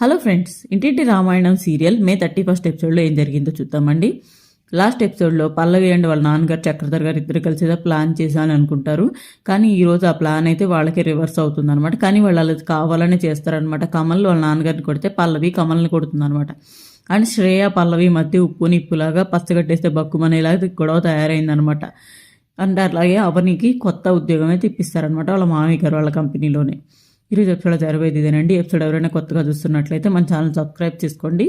Hello friends Intinti Ramayanam serial May thirty first ఎపిసోడ్లో ఏం జరిగిందో చూద్దామండి. లాస్ట్ ఎపిసోడ్లో పల్లవి అండ్ వాళ్ళ నాన్నగారు చక్రధర్ గారు ఇద్దరు కలిసి ఏదో ప్లాన్ చేశాను అనుకుంటారు. కానీ ఈరోజు ఆ ప్లాన్ అయితే వాళ్ళకే రివర్స్ అవుతుంది అనమాట కానీ వాళ్ళు అలా కావాలనే చేస్తారనమాట కమల్ వాళ్ళ నాన్నగారిని కొడితే పల్లవి కమల్ని కొడుతుంది అనమాట అండ్ శ్రేయ పల్లవి మధ్య ఉప్పు నిప్పులాగా పచ్చగట్టేస్తే బక్కుమనేలాగా గొడవ తయారైందనమాట అండ్ అలాగే అవనికి కొత్త ఉద్యోగం అయితే ఇప్పిస్తారనమాట వాళ్ళ మామయ్య గారు వాళ్ళ కంపెనీలోనే. ఈరోజు ఎపిసోడ్ జరిగేది ఇదేనండి. ఎపిసోడ్ ఎవరైనా కొత్తగా చూస్తున్నట్లయితే మన ఛానల్ సబ్స్క్రైబ్ చేసుకోండి.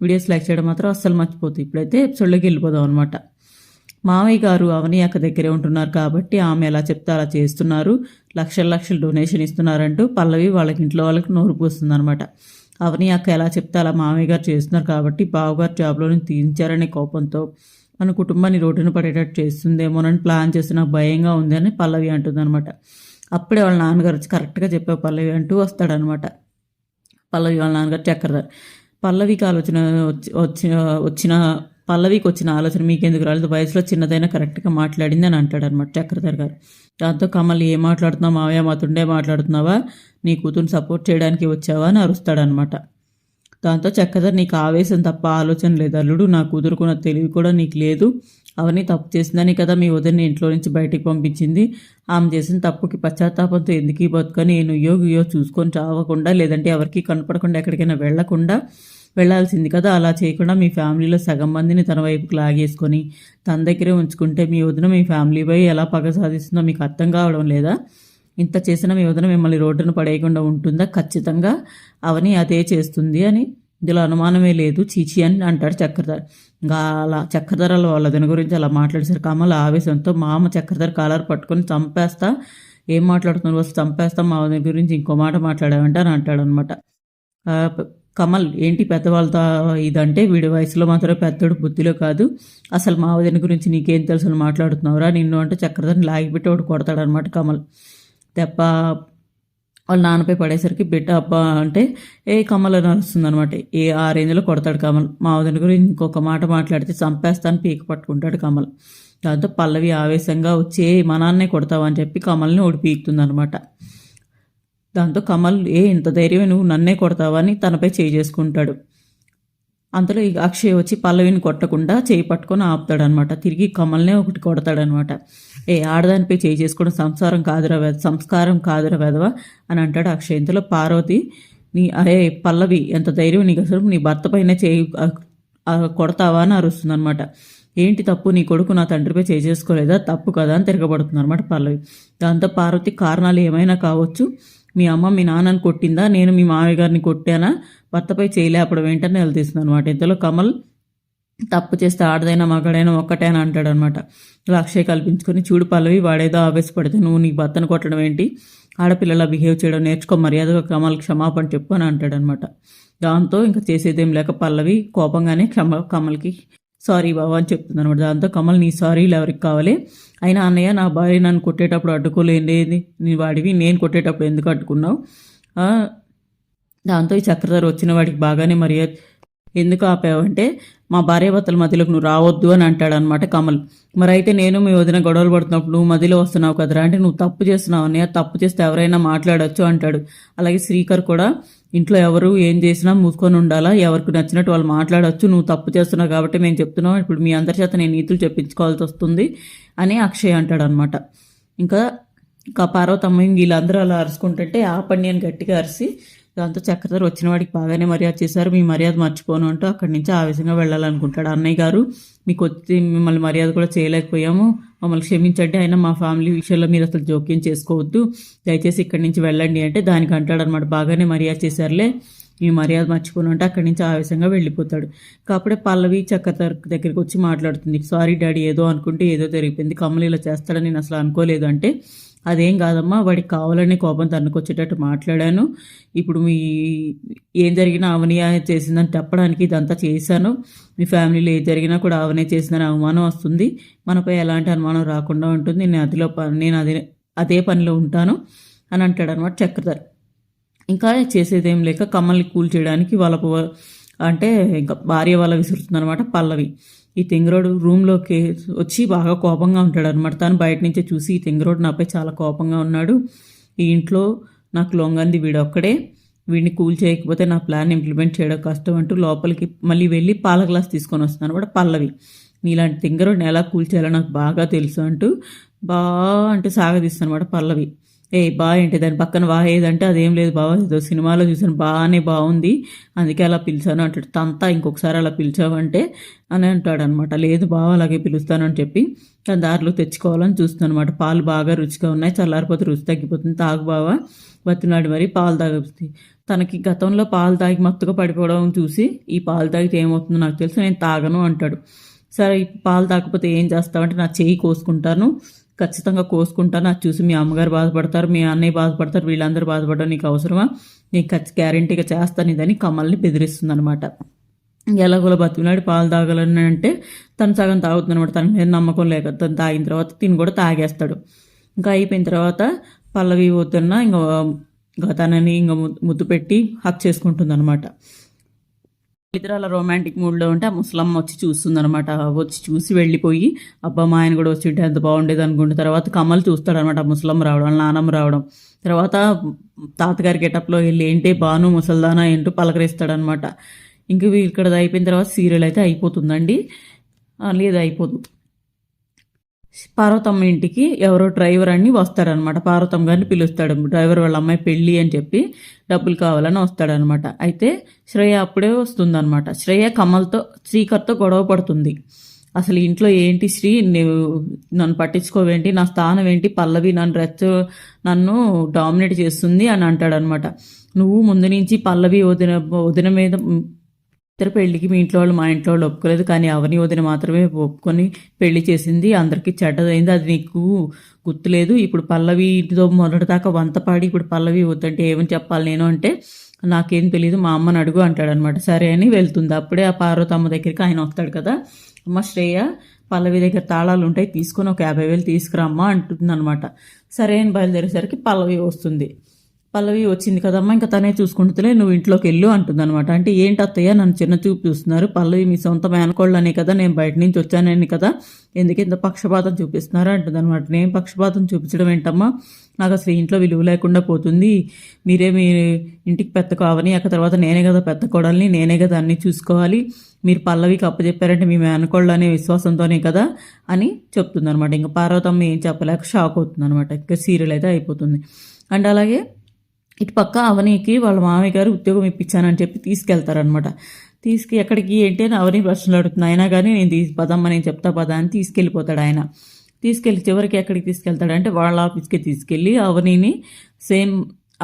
వీడియోస్ లైక్ చేయడం మాత్రం అస్సలు మర్చిపోతుంది ఇప్పుడైతే ఎపిసోడ్లోకి వెళ్ళిపోదాం అనమాట మామయ్య గారు అవని అక్క దగ్గరే ఉంటున్నారు కాబట్టి ఆమె ఎలా చెప్తే అలా చేస్తున్నారు. లక్షల లక్షలు డొనేషన్ ఇస్తున్నారంటూ పల్లవి వాళ్ళకి ఇంట్లో వాళ్ళకి నోరు పోస్తుంది అనమాట అవని అక్క ఎలా చెప్తే అలా మామయ్య గారు చేస్తున్నారు కాబట్టి బావగారు జాబ్లో నుంచి తీయించారనే కోపంతో మన కుటుంబాన్ని రోడ్డున పడేటట్టు చేస్తుందేమోనని ప్లాన్ చేస్తున్న భయంగా ఉందని పల్లవి అంటుంది అనమాట అప్పుడే వాళ్ళ నాన్నగారు వచ్చి కరెక్ట్గా చెప్పే పల్లవి అంటూ వస్తాడనమాట పల్లవి వాళ్ళ నాన్నగారు చక్రధర్ పల్లవికి ఆలోచన వచ్చి వచ్చిన వచ్చిన పల్లవికి వచ్చిన ఆలోచన మీకెందుకు రాలేదు? వయసులో చిన్నదైనా కరెక్ట్గా మాట్లాడింది అని అంటాడు అనమాట చక్రధర్ గారు. దాంతో కమల్ ఏం మాట్లాడుతున్నావు మావయ్య? మాతుండే మాట్లాడుతున్నావా? నీ కూతురు సపోర్ట్ చేయడానికి వచ్చావా? అని అరుస్తాడనమాట దాంతో చక్కదర్ నీకు ఆవేశం తప్ప ఆలోచన లేదు అల్లుడు. నా కూతురుకున్న తెలివి కూడా నీకు లేదు. అవన్నీ తప్పు చేసిందని కదా మీ వదిన ఇంట్లో నుంచి బయటికి పంపించింది. ఆమె చేసిన తప్పుకి పశ్చాత్తాపంతో ఎందుకు బతుకని నేను యో చూసుకొని చావకుండా లేదంటే ఎవరికి కనపడకుండా ఎక్కడికైనా వెళ్ళకుండా వెళ్ళాల్సింది కదా. అలా చేయకుండా మీ ఫ్యామిలీలో సగం మందిని తన వైపుకి లాగేసుకొని తన దగ్గరే ఉంచుకుంటే మీ వదిన మీ ఫ్యామిలీపై ఎలా పగ సాధిస్తుందో మీకు అర్థం కావడం లేదా? ఇంత చేసిన మీ వదిన మిమ్మల్ని రోడ్డును పడేయకుండా ఉంటుందా? ఖచ్చితంగా అవని అదే చేస్తుంది అని ఇందులో అనుమానమే లేదు. చీచి అని అంటాడు చక్రధర్. ఇంకా అలా చక్రధరల వాళ్ళ దాని గురించి అలా మాట్లాడేసారు కమల ఆవేశంతో మామ చక్రధర్ కాలర్ పట్టుకొని చంపేస్తా. ఏం మాట్లాడుతున్నారు? వస్తే చంపేస్తా. మా గురించి ఇంకో మాట మాట్లాడామంటే అని అంటాడు అనమాట కమల్ ఏంటి పెద్దవాళ్ళతో ఇదంటే? వీడి వయసులో మాత్రం పెద్దోడు బుద్ధిలో కాదు. అసలు మా వదిన గురించి నీకేం తెలుసు అని మాట్లాడుతున్నావురా? నిన్ను అంటే చక్రధర్ని లాగిపెట్టి ఒకటి కొడతాడనమాట కమల్. దెబ్బ వాళ్ళ నాన్నపై పడేసరికి బిడ్డ అబ్బా అంటే ఏ కమల్ అని అనమాట ఏ ఆ రేంజ్లో కొడతాడు కమల్. మా వదిన గురించి ఇంకొక మాట మాట్లాడితే చంపేస్తాను పీక పట్టుకుంటాడు కమల్. దాంతో పల్లవి ఆవేశంగా వచ్చి మా నాన్నే కొడతావని చెప్పి కమల్ని ఓడి పీకుతుంది అనమాట దాంతో కమల్ ఏ ఇంత ధైర్యం నువ్వు నన్నే కొడతావని తనపై చేయి చేసుకుంటాడు. అంతలో ఈ అక్షయ్ వచ్చి పల్లవిని కొట్టకుండా చేయి పట్టుకొని ఆపుతాడనమాట. తిరిగి కమల్నే ఒకటి కొడతాడనమాట. ఏ ఆడదానిపై చేయి చేసుకోవడం సంసారం కాదురా వెద సంస్కారం కాదురా వెదవా అని అంటాడు అక్షయ్. ఇంతలో పార్వతి నీ అరే పల్లవి ఎంత ధైర్యం నీకు అసలు? నీ భర్త పైన చేయి కొడతావా అని అరుస్తుందనమాట. ఏంటి తప్పు? నీ కొడుకు నా తండ్రిపై చేసుకోలేదా? తప్పు కదా అని తిరగబడుతుంది అనమాట పల్లవి. దాంతో పార్వతి కారణాలు ఏమైనా కావచ్చు? మీ అమ్మ మీ నాన్నని కొట్టిందా? నేను మీ మామయ్య గారిని కొట్టానా? భర్తపై చేయలేపడం ఏంటని నిలదీస్తుంది అనమాట ఇంతలో కమల్ తప్పు చేస్తే ఆడదైనా మగాడైనా ఒక్కటే అని అంటాడు అనమాట అక్షయ్ కల్పించుకొని చూడు పల్లవి వాడేదో ఆవేశపడితే నువ్వు నీ భర్తను కొట్టడం ఏంటి? ఆడపిల్లలా బిహేవ్ చేయడం నేర్చుకో మర్యాదగా కమల్ క్షమాపణ చెప్పు అని అంటాడనమాట దాంతో ఇంకా చేసేదేం లేక పల్లవి కోపంగానే క్షమ కమల్కి సారీ బాబా అని చెప్తుంది అనమాట దాంతో కమల్ నీ సారీలు ఎవరికి కావాలి? అయినా అన్నయ్య నా భార్య నన్ను కొట్టేటప్పుడు అడ్డుకోలేండి నీ వాడివి నేను కొట్టేటప్పుడు ఎందుకు అడ్డుకున్నావు? దాంతో ఈ చక్రధర వచ్చిన వాడికి బాగానే మర్యాద ఎందుకు ఆపావంటే మా భార్యాభర్తల మధ్యలోకి నువ్వు రావద్దు అని అంటాడు అనమాట కమల్. మరి అయితే నేను మీ వదిన గొడవలు పడుతున్నప్పుడు నువ్వు మధ్యలో వస్తున్నావు కదరా? అంటే నువ్వు తప్పు చేస్తున్నావు అన్నయ్య. తప్పు చేస్తే ఎవరైనా మాట్లాడచ్చు అంటాడు. అలాగే శ్రీకర్ కూడా ఇంట్లో ఎవరు ఏం చేసినా మూసుకొని ఉండాలా? ఎవరికి నచ్చినట్టు వాళ్ళు మాట్లాడవచ్చు నువ్వు తప్పు చేస్తున్నావు కాబట్టి మేము చెప్తున్నావు ఇప్పుడు మీ అందరి చేత నేను నీతులు చెప్పించుకోవాల్సి వస్తుంది అని అక్షయ్ అంటాడు అనమాట ఇంకా ఇంకా పార్వతమ్మ వీళ్ళందరూ అలా అరుచుకుంటుంటే ఆపండి అని గట్టిగా అరిసి దాంతో చక్రధర్ వచ్చిన వాడికి బాగానే మర్యాద చేశారు. మీ మర్యాద మర్చిపోను అంటూ అక్కడి నుంచి ఆవేశంగా వెళ్ళాలనుకుంటాడు. అన్నయ్య గారు మీకు వచ్చి మిమ్మల్ని మర్యాద కూడా చేయలేకపోయాము. మమ్మల్ని క్షమించండి. ఆయన మా ఫ్యామిలీ విషయంలో మీరు అసలు జోక్యం చేసుకోవద్దు. దయచేసి ఇక్కడి నుంచి వెళ్ళండి అంటే దానికి అంటాడు అనమాట బాగానే మర్యాద చేశారులే. మీ మర్యాద మర్చిపోను అంటే అక్కడి నుంచి ఆవేశంగా వెళ్ళిపోతాడు. కాకపోతే పల్లవి చక్రధర్ దగ్గరికి వచ్చి మాట్లాడుతుంది. సారీ డాడీ ఏదో అనుకుంటే ఏదో జరిగిపోయింది. కమలు ఇలా చేస్తాడని నేను అసలు అనుకోలేదు అంటే అదేం కాదమ్మా వాడికి కావాలని కోపం తన్నుకొచ్చేటట్టు మాట్లాడాను. ఇప్పుడు మీ ఏం జరిగినా అవని చేసిందని చెప్పడానికి ఇదంతా చేశాను. మీ ఫ్యామిలీలో ఏది జరిగినా కూడా అవనే చేసిందని అవమానం వస్తుంది. మనపై ఎలాంటి అనుమానం రాకుండా ఉంటుంది. నేను అదిలో నేను అదే అదే పనిలో ఉంటాను అని అంటాడు అనమాట చక్రధర్. ఇంకా చేసేదేం లేక కమ్మల్ని కూల్ చేయడానికి వాళ్ళ అంటే ఇంకా భార్య వాళ్ళ విసురుతుంది అనమాట పల్లవి. ఈ తెంగరోడు రూమ్లోకి వచ్చి బాగా కోపంగా ఉంటాడు అనమాట తను బయట నుంచే చూసి ఈ తెంగరోడు నాపై చాలా కోపంగా ఉన్నాడు. ఈ ఇంట్లో నాకు లొంగంది వీడొక్కడే వీడిని కూల్ చేయకపోతే నా ప్లాన్ ఇంప్లిమెంట్ చేయడం కష్టం అంటూ లోపలికి మళ్ళీ వెళ్ళి పాల గ్లాస్ తీసుకొని వస్తున్నాను కూడా పల్లవి. నీలాంటి తింగరుడిని ఎలా కూల్ చేయాలో నాకు బాగా తెలుసు అంటూ బా అంటూ సాగదీస్తాను అనమాట పల్లవి. ఏ బా ఏంటి? దాని పక్కన వా ఏదంటే అదేం లేదు బావా. ఏదో సినిమాలో చూసాను బాగానే బాగుంది. అందుకే అలా పిలిచాను అంటాడు. తంతా ఇంకొకసారి అలా పిలిచావంటే అని అంటాడు అనమాట లేదు బావ అలాగే పిలుస్తాను అని చెప్పి తన దారిలో తెచ్చుకోవాలని చూస్తాను అనమాట పాలు బాగా రుచిగా ఉన్నాయి చల్లారిపోతే రుచి తగ్గిపోతుంది. తాగు బావా బతినాడు మరి పాలు తాగుతుంది తనకి గతంలో పాలు తాగి మత్తుగా పడిపోవడం చూసి ఈ పాలు తాగితే ఏమవుతుందో నాకు తెలుసు నేను తాగను అంటాడు. సరే పాలు తాగకపోతే ఏం చేస్తావంటే నా చేయి కోసుకుంటాను. ఖచ్చితంగా కోసుకుంటాను. అది చూసి మీ అమ్మగారు బాధపడతారు మీ అన్నయ్య బాధపడతారు వీళ్ళందరూ బాధపడడం నీకు అవసరమా? నీకు ఖచ్చి గ్యారంటీగా చేస్తాను ఇదని కమల్ని బెదిరిస్తుంది అనమాట ఎలాగోలా బతికినాడు పాలు తాగాలని అంటే తను సగం తాగుతుందనమాట తన మీద నమ్మకం లేక తను తాగిన తర్వాత తిని కూడా తాగేస్తాడు. ఇంకా అయిపోయిన తర్వాత పల్లవి పోతున్నా ఇంకా ఇంకా తనని ఇంకా ముద్దు పెట్టి హక్ చేసుకుంటుంది అనమాట ఇద్దరు అలా రొమాంటిక్ మూడ్లో ఉంటే ఆ ముసలమ్మ వచ్చి చూస్తుందనమాట వచ్చి చూసి వెళ్ళిపోయి అబ్బా మా ఆయన కూడా వచ్చి ఉంటే ఎంత బాగుండేది అనుకుంటే తర్వాత కమల్ చూస్తాడనమాట ఆ ముసలమ్మ రావడం నానమ్మ రావడం. తర్వాత తాతగారి గెటప్లో వెళ్ళి ఏంటి బాను ముసల్దానా? ఏంటో పలకరిస్తాడనమాట ఇంక ఇక్కడ అయిపోయిన తర్వాత సీరియల్ అయితే అయిపోతుందండి. లేదు అయిపోదు. పార్వతమ్మ ఇంటికి ఎవరో డ్రైవర్ అని వస్తాడనమాట పార్వతమ్మ గారిని పిలుస్తాడు. డ్రైవర్ వాళ్ళ అమ్మాయి పెళ్ళి అని చెప్పి డబ్బులు కావాలని వస్తాడనమాట అయితే శ్రేయ అప్పుడే వస్తుందనమాట శ్రేయ కమల్తో శ్రీకర్తో గొడవ పడుతుంది. అసలు ఇంట్లో ఏంటి శ్రీ? నువ్వు నన్ను పట్టించుకోవేంటి? నా స్థానం ఏంటి? పల్లవి నన్ను రెచ్చ నన్ను డామినేట్ చేస్తుంది అని అంటాడనమాట నువ్వు ముందు నుంచి పల్లవి వదిన వదిన మీద ఇద్దరు పెళ్ళికి మీ ఇంట్లో వాళ్ళు మా ఇంట్లో వాళ్ళు ఒప్పుకోలేదు కానీ అవని వదిన మాత్రమే ఒప్పుకొని పెళ్ళి చేసింది. అందరికీ చెడ్డదైంది. అది నీకు గుర్తులేదు. ఇప్పుడు పల్లవి ఇంటితో మొదటిదాకా వంత పాడి ఇప్పుడు పల్లవి వద్దంటే ఏమని చెప్పాలి నేను అంటే నాకేం తెలియదు మా అమ్మని అడుగు అంటాడనమాట. సరే అని వెళ్తుంది. అప్పుడే ఆ పార్వతమ్మ దగ్గరికి ఆయన వస్తాడు కదా. అమ్మ శ్రేయ పల్లవి దగ్గర తాళాలు ఉంటాయి తీసుకొని ఒక యాభై వేలు తీసుకురామ్మా అంటుంది అనమాట సరే అని బయలుదేరేసరికి పల్లవి వస్తుంది. పల్లవి వచ్చింది కదమ్మా ఇంకా తనే చూసుకుంటులే నువ్వు ఇంట్లోకి వెళ్ళు అంటుందన్నమాట. అంటే ఏంటి అత్తయ్య నన్ను చిన్న చూపు చూస్తున్నారు. పల్లవి మీ సొంత మేనకోళ్ళనే కదా నేను బయట నుంచి వచ్చానని కదా ఎందుకు ఇంత పక్షపాతం చూపిస్తున్నారు అంటుందన్నమాట. నేను పక్షపాతం చూపించడం ఏంటమ్మా? నాకు అసలు ఇంట్లో విలువ లేకుండా పోతుంది. మీరే మీ ఇంటికి పెద్ద కావని అక్కడ తర్వాత నేనే కదా పెద్ద కోడల్ని నేనే కదా అన్నీ చూసుకోవాలి. మీరు పల్లవికి అప్పచెప్పారంటే మీ మేనకోళ్ళు అనే విశ్వాసంతోనే కదా అని చెప్తుందనమాట ఇంకా పార్వతమ్మ ఏం చెప్పలేక షాక్ అవుతుంది అనమాట ఇంకా సీరియల్ అయితే అయిపోతుంది. అండ్ అలాగే ఇటు పక్క అవనికి వాళ్ళ మామయ్య గారు ఉద్యోగం ఇప్పించానని చెప్పి తీసుకెళ్తారనమాట తీసుకు ఎక్కడికి ఏంటి అని అవని ప్రశ్నలు అడుగుతుంది. అయినా కానీ నేను తీసి పదమ్మ నేను చెప్తా పదా అని తీసుకెళ్ళిపోతాడు ఆయన. తీసుకెళ్ళి చివరికి ఎక్కడికి తీసుకెళ్తాడంటే వాళ్ళ ఆఫీస్కి తీసుకెళ్ళి అవనీని సేమ్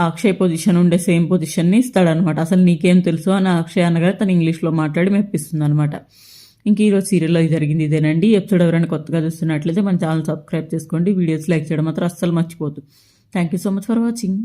అక్షయ్ పొజిషన్ ఉండే సేమ్ పొజిషన్ని ఇస్తాడనమాట అసలు నీకేం తెలుసు అని అక్షయ్ అన్నగారు తను ఇంగ్లీష్లో మాట్లాడి మెప్పిస్తుంది అనమాట ఇంక ఈరోజు సీరియల్లో జరిగింది ఇదేనండి. ఎపిసోడ్ ఎవరైనా కొత్తగా చూస్తున్నట్లయితే మన ఛానల్ సబ్స్క్రైబ్ చేసుకోండి. వీడియోస్ లైక్ చేయడం మాత్రం అస్సలు మర్చిపోతుంది thank you so much for watching.